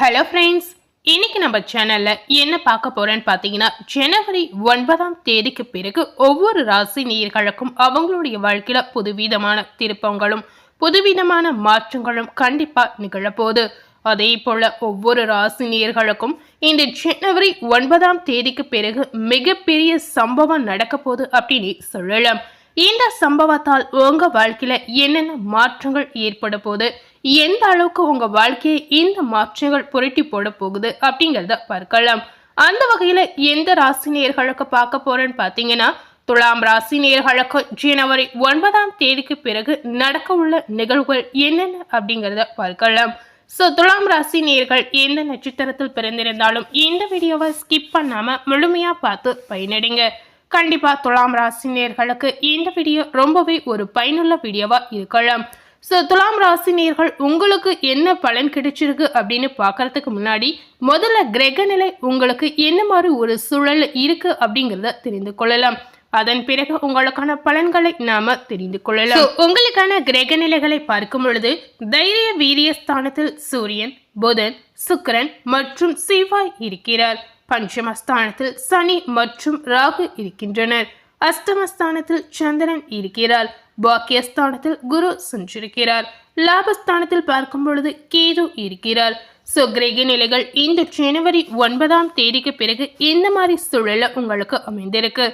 Hello friends இன்னைக்கு நம்ம சேனலில் என்ன பார்க்க போகிறேன்னு பார்த்தீங்கன்னா ஜனவரி ஒன்பதாம் தேதிக்கு பிறகு ஒவ்வொரு ராசி நேயர்களுக்கும் அவங்களுடைய வாழ்க்கையில் புதுவிதமான திருப்பங்களும் புதுவிதமான மாற்றங்களும் கண்டிப்பாக நிகழப்போகுது அதே போல் ஒவ்வொரு ராசி நேர்களுக்கும் இந்த ஜனவரி ஒன்பதாம் தேதிக்கு பிறகு மிகப்பெரிய சம்பவம் நடக்க போகுது அப்படின்னு சொல்லலாம். இந்த சம்பவத்தால் உங்கள் வாழ்க்கையில் என்னென்ன மாற்றங்கள் ஏற்பட போகுது? எந்த அளவுக்கு உங்க வாழ்க்கையை இந்த மாற்றங்கள் புரட்டி போட போகுது அப்படிங்கிறத பார்க்கலாம். அந்த வகையில எந்த ராசி நேர்களுக்கு பார்க்க போறேன்னு பார்த்தீங்கன்னா துலாம் ராசி நேர்களுக்கு ஜனவரி ஒன்பதாம் தேதிக்கு பிறகு நடக்க உள்ள நிகழ்வுகள் என்னென்ன அப்படிங்கிறத பார்க்கலாம். ஸோ துலாம் ராசி நேர்கள் எந்த நட்சத்திரத்தில் பிறந்திருந்தாலும் இந்த வீடியோவை ஸ்கிப் பண்ணாம முழுமையா பார்த்து பயனடைங்க. கண்டிப்பா துலாம் ராசி நேர்களுக்கு இந்த வீடியோ ரொம்பவே ஒரு பயனுள்ள வீடியோவா இருக்கலாம். ஸோ துலாம் ராசினியர்கள் உங்களுக்கு என்ன பலன் கிடைச்சிருக்கு அப்படின்னு பார்க்கறதுக்கு முன்னாடி முதல்ல கிரக நிலை உங்களுக்கு என்ன மாதிரி ஒரு சூழல் இருக்கு அப்படிங்கிறத தெரிந்து கொள்ளலாம். அதன் பிறகு உங்களுக்கான பலன்களை நாம தெரிந்து கொள்ளலாம். உங்களுக்கான கிரக நிலைகளை பார்க்கும் பொழுது தைரிய வீரிய ஸ்தானத்தில் சூரியன் புதன் சுக்கரன் மற்றும் சிவாய் இருக்கிறார். பஞ்சமஸ்தானத்தில் சனி மற்றும் ராகு இருக்கின்றனர். அஷ்டமஸ்தானத்தில் சந்திரன் இருக்கிறார். பாக்கியஸ்தானத்தில் குரு சென்றிருக்கிறார். லாபஸ்தானத்தில் பார்க்கும் பொழுது கேது இருக்கிறார். ஸோ கிரக நிலைகள் இந்த ஜனவரி ஒன்பதாம் தேதிக்கு பிறகு இந்த மாதிரி சூழல உங்களுக்கு அமைந்திருக்கு?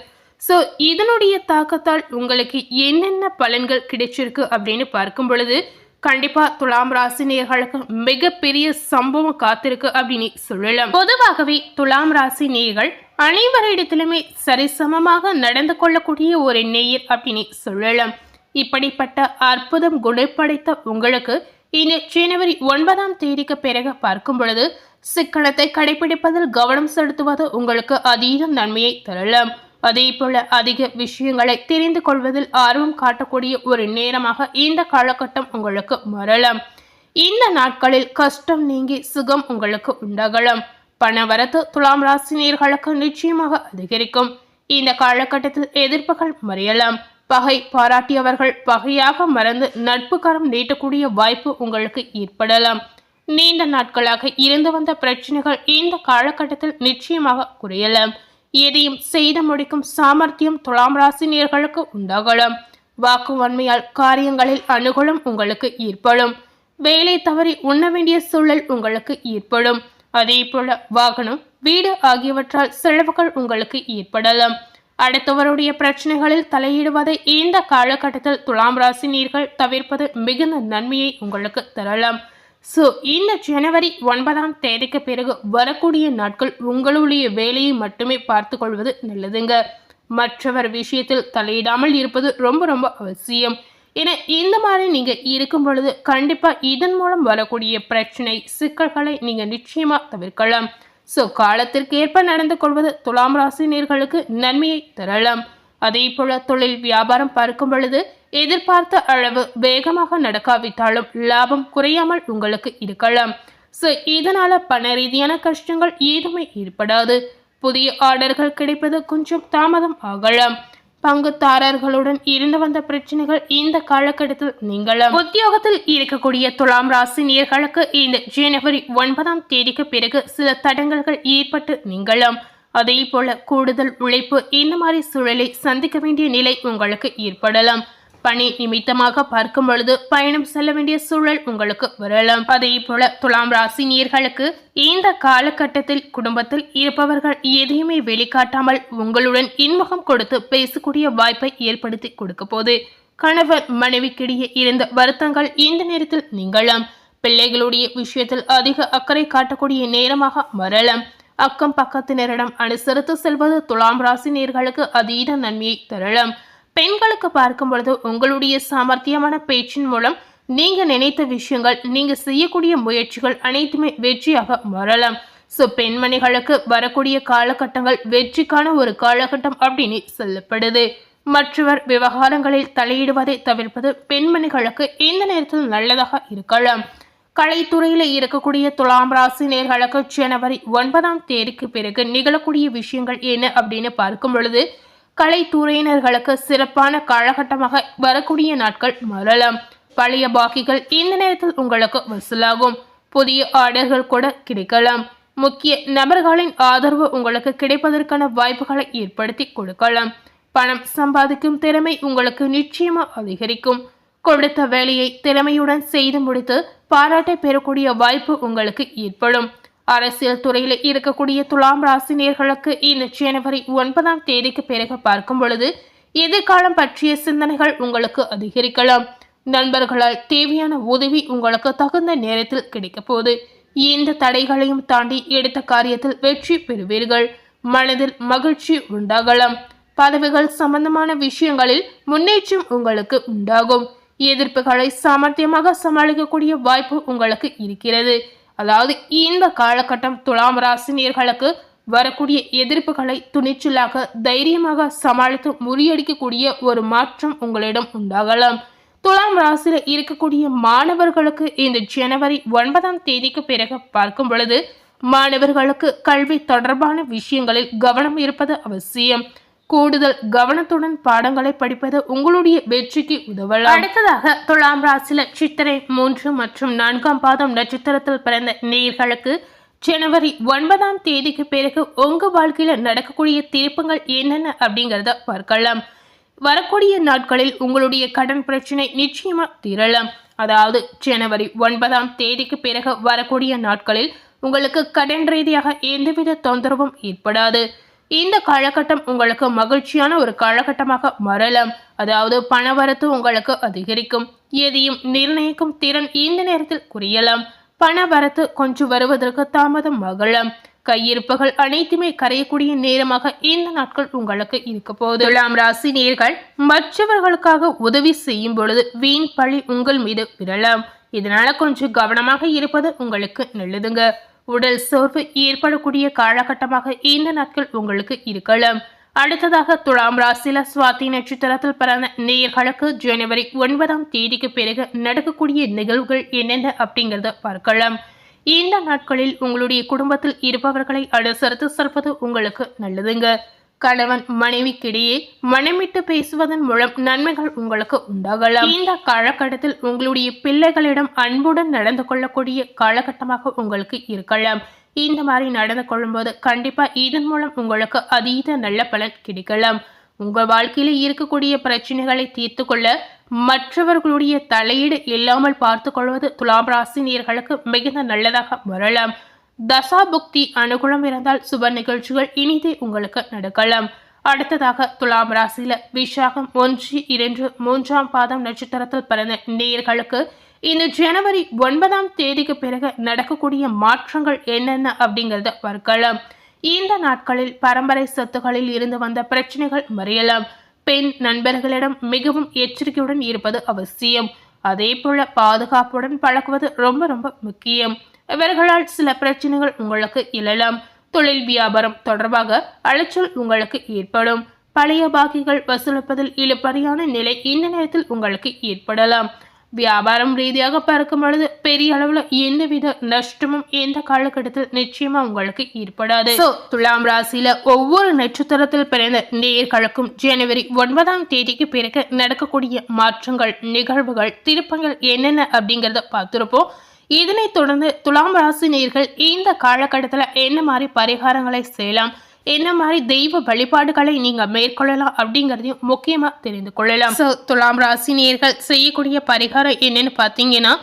ஸோ இதனுடைய தாக்கத்தால் உங்களுக்கு என்னென்ன பலன்கள் கிடைச்சிருக்கு அப்படின்னு பார்க்கும் பொழுது கண்டிப்பா துலாம் ராசி நேர்களுக்கு மிகப்பெரிய சம்பவம் காத்திருக்கு அப்படின்னு சொல்லலாம். பொதுவாகவே துலாம் ராசி நேயர்கள் அனைவரிடத்திலுமே சரிசமமாக நடந்து கொள்ளக்கூடிய ஒரு நேயர் அப்படின்னு சொல்லலாம். இப்படிப்பட்ட அற்புதம் குணப்படைத்த உங்களுக்கு இந்த ஜனவரி ஒன்பதாம் தேதிக்கு பிறகு பார்க்கும் பொழுது சிக்கனத்தை கடைபிடிப்பதில் கவனம் செலுத்துவது உங்களுக்கு அதீத நன்மையை தரலாம். அதே போல அதிக விஷயங்களை தெரிந்து கொள்வதில் ஆர்வம் காட்டக்கூடிய ஒரு நேரமாக இந்த காலகட்டம் உங்களுக்கு மாறலாம். இந்த நாட்களில் கஷ்டம் நீங்கி சுகம் உங்களுக்கு உண்டாகலாம். பணவரத்து துலாம் ராசினியர்களுக்கு நிச்சயமாக அதிகரிக்கும். இந்த காலகட்டத்தில் எதிர்ப்புகள் மறையலாம். பகை பாராட்டியவர்கள் பகையாக மறந்து நட்பு கரம் நீட்டக்கூடிய வாய்ப்பு உங்களுக்கு ஏற்படலாம். நீண்ட நாட்களாக இருந்து வந்த பிரச்சனைகள் இந்த காலகட்டத்தில் நிச்சயமாக குறையலாம். எதையும் செய்து முடிக்கும் சாமர்த்தியம் துலாம் ராசினியர்களுக்கு உண்டாகலாம். வாக்குவன்மையால் காரியங்களில் அனுகூலம் உங்களுக்கு ஏற்படும். வேலை தவறி உண்ண வேண்டிய சூழல் உங்களுக்கு ஏற்படும். அதே போல வாகனம் வீடு ஆகியவற்றால் செலவுகள் உங்களுக்கு ஏற்படலாம். அடுத்தவருடைய பிரச்சனைகளில் தலையிடுவதை இந்த காலகட்டத்தில் துலாம் ராசினியர்கள் தவிர்ப்பது மிகுந்த நன்மையை உங்களுக்கு தரலாம். ஸோ இந்த ஜனவரி ஒன்பதாம் தேதிக்கு பிறகு வரக்கூடிய நாட்கள் உங்களுடைய வேலையை மட்டுமே பார்த்து கொள்வது நல்லதுங்க. மற்றவர் விஷயத்தில் தலையிடாமல் இருப்பது ரொம்ப ரொம்ப அவசியம். ஏன்னா இந்த மாதிரி நீங்கள் இருக்கும் பொழுது கண்டிப்பாக இதன் மூலம் வரக்கூடிய பிரச்சனை சிக்கல்களை நீங்கள் நிச்சயமாக தவிர்க்கலாம். ஸோ காலத்திற்கேற்ப நடந்து கொள்வது துலாம் ராசினியர்களுக்கு நன்மையை தரலாம். அதே போல தொழில் வியாபாரம் பார்க்கும் பொழுது எதிர்பார்த்த அளவு வேகமாக நடக்காவிட்டாலும் லாபம் குறையாமல் உங்களுக்கு இருக்கலாம். ஸோ இதனால பண ரீதியான கஷ்டங்கள் ஏதுமே ஏற்படாது. புதிய ஆர்டர்கள் கிடைப்பது கொஞ்சம் தாமதம் ஆகலாம். பங்குதாரர்களுடன் இருந்து வந்த பிரச்சனைகள் இந்த காலகட்டத்தில் நீங்களும். உத்தியோகத்தில் இருக்கக்கூடிய துலாம் ராசி நேர்களுக்கு இந்த ஜனவரி ஒன்பதாம் தேதிக்கு பிறகு சில தடங்கல்கள் ஏற்பட்டு நீங்களும். அதே போல கூடுதல் உழைப்பு இந்த மாதிரி சூழலை சந்திக்க வேண்டிய நிலை உங்களுக்கு ஏற்படலாம். பணி நிமித்தமாக பார்க்கும் பொழுது பயணம் செல்ல வேண்டிய சூழல் உங்களுக்கு வரலாம். அதே போல துலாம் ராசி நேர்களுக்கு இந்த காலகட்டத்தில் குடும்பத்தில் இருப்பவர்கள் எதையுமே வெளிக்காட்டாமல் உங்களுடன் இன்முகம் கொடுத்து பேசக்கூடிய வாய்ப்பை ஏற்படுத்தி கொடுக்க போது கணவர் மனைவிக்கிடையே இருந்த வருத்தங்கள் இந்த நேரத்தில் நீங்களாம் பிள்ளைகளுடைய விஷயத்தில் அதிக அக்கறை காட்டக்கூடிய நேரமாக வரலாம் அக்கம் பக்கத்தினரிடம் அனுசரித்து செல்வது துலாம் ராசி நேர்களுக்கு அதீத நன்மையை தரலாம். பெண்களுக்கு பார்க்கும் பொழுது உங்களுடைய சாமர்த்தியமான பேச்சின் மூலம் நீங்கள் நினைத்த விஷயங்கள் நீங்கள் செய்யக்கூடிய முயற்சிகள் அனைத்துமே வெற்றியாக மாறலாம். ஸோ பெண்மணிகளுக்கு வரக்கூடிய காலகட்டங்கள் வெற்றிக்கான ஒரு காலகட்டம் அப்படின்னு சொல்லப்படுது. மற்றவர் விவகாரங்களில் தலையிடுவதை தவிர்ப்பது பெண்மணிகளுக்கு இந்த நேரத்தில் நல்லதாக இருக்கலாம். கலைத்துறையில் இருக்கக்கூடிய துலாம் ராசி நேர்களுக்கு ஜனவரி ஒன்பதாம் தேதிக்கு பிறகு நிகழக்கூடிய விஷயங்கள் என்ன அப்படின்னு பார்க்கும் பொழுது கலைத்துறையினர்களுக்கு சிறப்பான காலகட்டமாக வரக்கூடிய நாட்கள் மாறலாம் பழைய பாக்கிகள் இந்த நேரத்தில் உங்களுக்கு வசூலாகும். புதிய ஆர்டர்கள் கூட கிடைக்கலாம். முக்கிய நபர்களின் ஆதரவு உங்களுக்கு கிடைப்பதற்கான வாய்ப்புகளை ஏற்படுத்தி கொடுக்கலாம். பணம் சம்பாதிக்கும் திறமை உங்களுக்கு நிச்சயமா அதிகரிக்கும். கொடுத்த வேலையை திறமையுடன் செய்து முடித்து பாராட்டை பெறக்கூடிய வாய்ப்பு உங்களுக்கு ஏற்படும். அரசியல் துறையில் இருக்கக்கூடிய துலாம் ராசினியர்களுக்கு இந்த ஜனவரி ஒன்பதாம் தேதிக்கு பிறகு பார்க்கும் பொழுது எதிர்காலம் பற்றிய சிந்தனைகள் உங்களுக்கு அதிகரிக்கலாம். நண்பர்களால் தேவையான உதவி உங்களுக்கு தகுந்த நேரத்தில் கிடைக்க போகுது. இந்த தடைகளையும் தாண்டி எடுத்த காரியத்தில் வெற்றி பெறுவீர்கள். மனதில் மகிழ்ச்சி உண்டாகலாம். பதவிகள் சம்பந்தமான விஷயங்களில் முன்னேற்றம் உங்களுக்கு உண்டாகும். எதிர்ப்புகளை சாமர்த்தியமாக சமாளிக்கக்கூடிய வாய்ப்பு உங்களுக்கு இருக்கிறது. அதாவது இந்த காலகட்டம் துலாம் ராசினியர்களுக்கு வரக்கூடிய எதிர்ப்புகளை துணிச்சலாக தைரியமாக சமாளித்து முறியடிக்கக்கூடிய ஒரு மாற்றம் உங்களிடம் உண்டாகலாம். துலாம் ராசியில் இருக்கக்கூடிய மாணவர்களுக்கு இந்த ஜனவரி ஒன்பதாம் தேதிக்கு பிறகு பார்க்கும் பொழுது மாணவர்களுக்கு கல்வி தொடர்பான விஷயங்களில் கவனம் இருப்பது அவசியம். கூடுதல் கவனத்துடன் பாடங்களை படிப்பது உங்களுடைய வெற்றிக்கு உதவலாம். அடுத்ததாக துலாம் ராசியில சித்திரை மூன்று மற்றும் நான்காம் பாதம் நட்சத்திரத்தில் பிறந்த நேர்களுக்கு ஜனவரி ஒன்பதாம் தேதிக்கு பிறகு உங்க வாழ்க்கையில நடக்கக்கூடிய திருப்பங்கள் என்னென்ன அப்படிங்கிறத பார்க்கலாம். வரக்கூடிய நாட்களில் உங்களுடைய கடன் பிரச்சனை நிச்சயமா தீரலாம். அதாவது ஜனவரி ஒன்பதாம் தேதிக்கு பிறகு வரக்கூடிய நாட்களில் உங்களுக்கு கடன் ரீதியாக எந்தவித தொந்தரவும் ஏற்படாது. இந்த காலகட்டம் உங்களுக்கு மகிழ்ச்சியான ஒரு காலகட்டமாக மாறலாம். அதாவது பணவரத்து உங்களுக்கு அதிகரிக்கும். எதையும் நிர்ணயிக்கும் திறன் இந்த நேரத்தில் குறையலாம். பணவரத்து கொஞ்சம் வருவதற்கு தாமதம் ஆகலாம் கையிருப்புகள் அனைத்துமே கரையக்கூடிய நேரமாக இந்த நாட்கள் உங்களுக்கு இருக்க போகுது. துலாம் ராசி நேர்கள் மற்றவர்களுக்காக உதவி செய்யும் பொழுது வீண் பழி உங்கள் மீது விடலாம் இதனால கொஞ்சம் கவனமாக இருப்பது உங்களுக்கு நல்லதுங்க. உடல் சோர்வு ஏற்படக்கூடிய காலகட்டமாக இந்த நாட்கள் உங்களுக்கு இருக்கலாம். அடுத்ததாக துலாம் ராசியில சுவாதி நட்சத்திரத்தில் பிறந்த நேயர்களுக்கு ஜனவரி ஒன்பதாம் தேதிக்கு பிறகு நடக்கக்கூடிய நிகழ்வுகள் என்னென்ன அப்படிங்கிறத பார்க்கலாம். இந்த நாட்களில் உங்களுடைய குடும்பத்தில் இருப்பவர்களை அனுசரித்து செல்வது உங்களுக்கு நல்லதுங்க. கணவன் மனைவிக்கிடையே மனமிட்டு பேசுவதன் மூலம் நன்மைகள் உங்களுக்கு உண்டாகலாம். இந்த காலகட்டத்தில் உங்களுடைய பிள்ளைகளிடம் அன்புடன் நடந்து கொள்ளக்கூடிய காலகட்டமாக உங்களுக்கு இருக்கலாம். இந்த மாதிரி நடந்து கொள்ளும்போது கண்டிப்பா இதன் மூலம் உங்களுக்கு அதீத நல்ல பலன் கிடைக்கலாம். உங்கள் வாழ்க்கையில இருக்கக்கூடிய பிரச்சனைகளை தீர்த்து கொள்ள மற்றவர்களுடைய தலையீடு இல்லாமல் பார்த்து கொள்வது துலாம் ராசினியர்களுக்கு மிகுந்த நல்லதாக வரலாம் தசா புக்தி அனுகூலம் இருந்தால் சுப நிகழ்ச்சிகள் இனிதே உங்களுக்கு நடக்கலாம். அடுத்ததாக துலாம் ராசியில விசாகம் ஒன்று இரண்டு மூன்றாம் பாதம் நட்சத்திரத்தில் பிறந்த நேயர்களுக்கு இந்த ஜனவரி ஒன்பதாம் தேதிக்கு பிறகு நடக்கக்கூடிய மாற்றங்கள் என்னென்ன அப்படிங்கிறத பார்க்கலாம். இந்த நாட்களில் பரம்பரை சொத்துகளில் இருந்து வந்த பிரச்சனைகள் மறையலாம். பெண் நண்பர்களிடம் மிகவும் எச்சரிக்கையுடன் இருப்பது அவசியம். அதே போல பாதுகாப்புடன் பழகுவது ரொம்ப ரொம்ப முக்கியம். இவர்களால் சில பிரச்சனைகள் உங்களுக்கு எழலாம். தொழில் வியாபாரம் தொடர்பாக அலைச்சல் உங்களுக்கு ஏற்படும். பழைய பாக்கிகள் வசூலிப்பதில் இழுப்பறியான நிலை இந்த நேரத்தில் உங்களுக்கு ஏற்படலாம். வியாபாரம் ரீதியாக பார்க்கும் பொழுது பெரிய அளவுல எந்தவித நஷ்டமும் எந்த காலகட்டத்தில் நிச்சயமா உங்களுக்கு ஏற்படாது. துலாம் ராசியில ஒவ்வொரு நட்சத்திரத்தில் பிறந்த நேர்களுக்கும் ஜனவரி ஒன்பதாம் தேதிக்கு பிறகு நடக்கக்கூடிய மாற்றங்கள் நிகழ்வுகள் திருப்பங்கள் என்னென்ன அப்படிங்கறத பார்த்திருப்போம். இதனைத் தொடர்ந்து துலாம் ராசி நேர்கள் இந்த காலகட்டத்தில் என்ன மாதிரி பரிகாரங்களை செய்யலாம்? என்ன மாதிரி தெய்வ வழிபாடுகளை நீங்க மேற்கொள்ளலாம் அப்படிங்கறதையும் முக்கியமா தெரிந்து கொள்ளலாம். ஸோ துலாம் ராசி நேர்கள் செய்யக்கூடிய பரிகாரம் என்னன்னு பார்த்தீங்கன்னா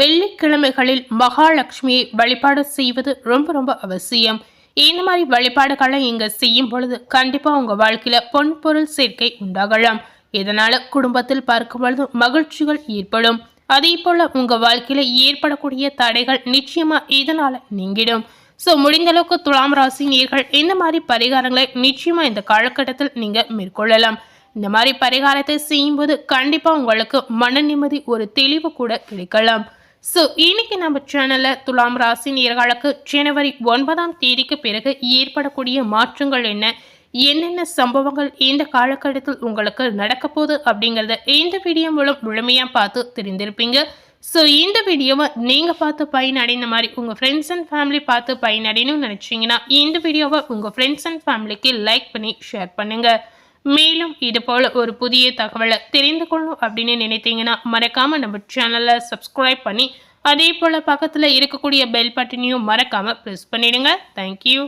வெள்ளிக்கிழமைகளில் மகாலட்சுமியை வழிபாடு செய்வது ரொம்ப ரொம்ப அவசியம். இந்த மாதிரி வழிபாடுகளை இங்க செய்யும் பொழுது கண்டிப்பா உங்க வாழ்க்கையில பொன் பொருள் சேர்க்கை உண்டாகலாம். இதனால குடும்பத்தில் பார்க்கும் பொழுது மகிழ்ச்சிகள் ஏற்படும். அதே போல் உங்கள் வாழ்க்கையில் ஏற்படக்கூடிய தடைகள் நிச்சயமாக இதனால் நீங்கிடும். ஸோ முடிந்த அளவுக்கு துலாம் ராசி நீர்கள் இந்த மாதிரி பரிகாரங்களை நிச்சயமாக இந்த காலகட்டத்தில் நீங்கள் மேற்கொள்ளலாம். இந்த மாதிரி பரிகாரத்தை செய்யும்போது கண்டிப்பாக உங்களுக்கு மன நிம்மதி ஒரு தெளிவு கூட கிடைக்கலாம். ஸோ இன்னைக்கு நம்ம சேனலில் துலாம் ராசி நேர்களுக்கு ஜனவரி ஒன்பதாம் தேதிக்கு பிறகு ஏற்படக்கூடிய மாற்றங்கள் என்ன? என்னென்ன சம்பவங்கள் இந்த காலகட்டத்தில் உங்களுக்கு நடக்க போகுது அப்படிங்கிறத இந்த வீடியோ மூலம் முழுமையாக பார்த்து தெரிந்திருப்பீங்க. ஸோ இந்த வீடியோவை நீங்கள் பார்த்து பயனடைந்த மாதிரி உங்கள் ஃப்ரெண்ட்ஸ் அண்ட் ஃபேமிலி பார்த்து பயனடையணும்னு நினச்சிங்கன்னா இந்த வீடியோவை உங்கள் ஃப்ரெண்ட்ஸ் அண்ட் ஃபேமிலிக்கு லைக் பண்ணி ஷேர் பண்ணுங்கள் மேலும் இது போல் ஒரு புதிய தகவலை தெரிந்து கொள்ளணும் அப்படின்னு நினைத்தீங்கன்னா மறக்காமல் நம்ம சேனலை சப்ஸ்கிரைப் பண்ணி அதே போல் பக்கத்தில் இருக்கக்கூடிய பெல் பட்டனையும் மறக்காமல் ப்ரெஸ் பண்ணிவிடுங்க தேங்க்யூ